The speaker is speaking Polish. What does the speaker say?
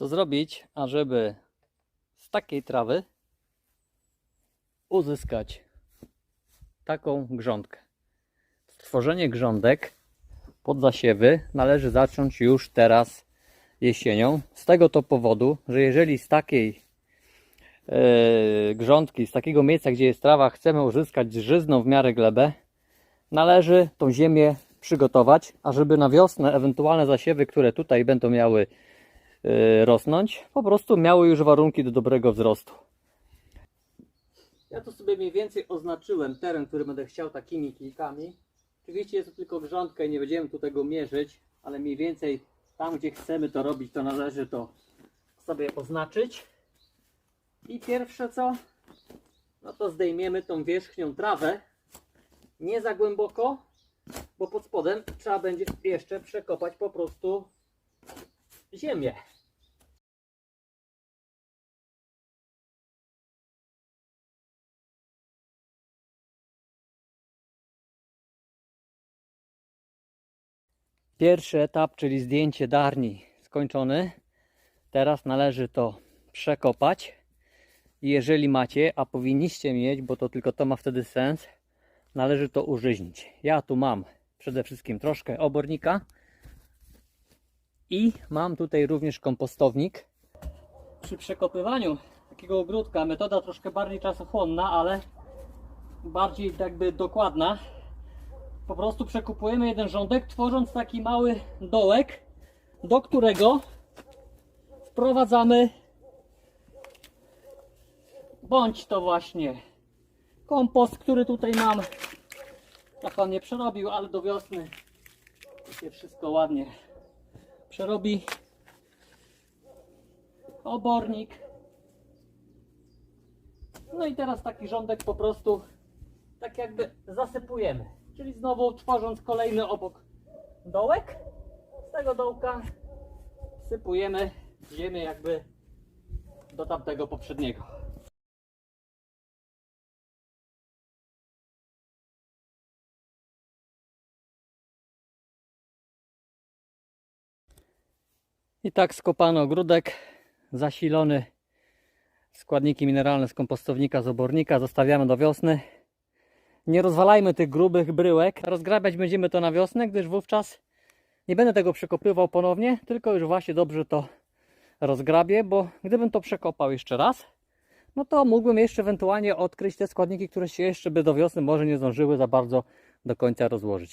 Co zrobić, ażeby z takiej trawy uzyskać taką grządkę? Stworzenie grządek pod zasiewy należy zacząć już teraz jesienią. Z tego to powodu, że jeżeli z takiej e, grządki, z takiego miejsca, gdzie jest trawa, chcemy uzyskać żyzną w miarę glebę, należy tą ziemię przygotować, ażeby na wiosnę ewentualne zasiewy, które tutaj będą miały rosnąć, po prostu miały już warunki do dobrego wzrostu. Ja tu sobie mniej więcej oznaczyłem teren, który będę chciał takimi klikami. Oczywiście jest to tylko grządka i nie będziemy tu tego mierzyć, ale mniej więcej tam, gdzie chcemy to robić, to należy to sobie oznaczyć. I pierwsze co, no to zdejmiemy tą wierzchnią trawę, nie za głęboko, bo pod spodem trzeba będzie jeszcze przekopać po prostu ziemię. Pierwszy etap, czyli zdjęcie darni skończony. Teraz należy to przekopać. Jeżeli macie, a powinniście mieć, bo to tylko to ma wtedy sens, należy to użyźnić. Ja tu mam przede wszystkim troszkę obornika i mam tutaj również kompostownik. Przy przekopywaniu takiego ogródka metoda troszkę bardziej czasochłonna, ale bardziej jakby dokładna. Po prostu przekupujemy jeden rządek, tworząc taki mały dołek, do którego wprowadzamy bądź to właśnie kompost, który tutaj mam. Tak on nie przerobił, ale do wiosny się wszystko ładnie przerobi. Obornik. No i teraz taki rządek po prostu tak jakby zasypujemy. Czyli znowu tworząc kolejny obok dołek. Z tego dołka sypujemy ziemię jakby do tamtego poprzedniego. I tak skopano ogródek, zasilony składniki mineralne z kompostownika, z obornika. Zostawiamy do wiosny. Nie rozwalajmy tych grubych bryłek. Rozgrabiać będziemy to na wiosnę, gdyż wówczas nie będę tego przekopywał ponownie, tylko już właśnie dobrze to rozgrabię, bo gdybym to przekopał jeszcze raz, no to mógłbym jeszcze ewentualnie odkryć te składniki, które się jeszcze by do wiosny może nie zdążyły za bardzo do końca rozłożyć.